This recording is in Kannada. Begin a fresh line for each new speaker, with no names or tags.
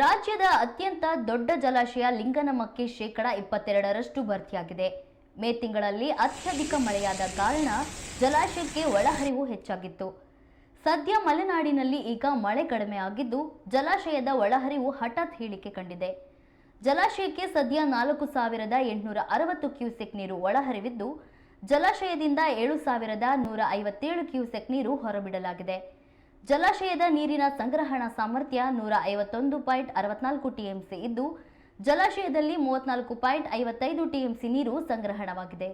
ರಾಜ್ಯದ ಅತ್ಯಂತ ದೊಡ್ಡ ಜಲಾಶಯ ಲಿಂಗನಮಕ್ಕಿ ಶೇಕಡ ಇಪ್ಪತ್ತೆರಡರಷ್ಟು ಭರ್ತಿಯಾಗಿದೆ. ಮೇ ತಿಂಗಳಲ್ಲಿ ಅತ್ಯಧಿಕ ಮಳೆಯಾದ ಕಾರಣ ಜಲಾಶಯಕ್ಕೆ ಒಳಹರಿವು ಹೆಚ್ಚಾಗಿತ್ತು. ಸದ್ಯ ಮಲೆನಾಡಿನಲ್ಲಿ ಈಗ ಮಳೆ ಕಡಿಮೆಯಾಗಿದ್ದು ಜಲಾಶಯದ ಒಳಹರಿವು ಹಠಾತ್ ಹೇಳಿಕೆ ಕಂಡಿದೆ. ಜಲಾಶಯಕ್ಕೆ ಸದ್ಯ ನಾಲ್ಕು ಸಾವಿರದ ಎಂಟುನೂರ ಅರವತ್ತು ಕ್ಯೂಸೆಕ್ ನೀರು ಒಳಹರಿವಿದ್ದು, ಜಲಾಶಯದಿಂದ ಏಳು ಸಾವಿರದ ನೂರ ಐವತ್ತೇಳು ಕ್ಯೂಸೆಕ್ ನೀರು ಹೊರಬಿಡಲಾಗಿದೆ. ಜಲಾಶಯದ ನೀರಿನ ಸಂಗ್ರಹಣಾ ಸಾಮರ್ಥ್ಯ ನೂರ ಐವತ್ತೊಂದು ಪಾಯಿಂಟ್ ಅರವತ್ನಾಲ್ಕು ಟಿಎಂಸಿ ಇದ್ದು, ಜಲಾಶಯದಲ್ಲಿ ಮೂವತ್ನಾಲ್ಕು ಪಾಯಿಂಟ್ ಐವತ್ತೈದು ಟಿಎಂಸಿ ನೀರು ಸಂಗ್ರಹಣವಾಗಿದೆ.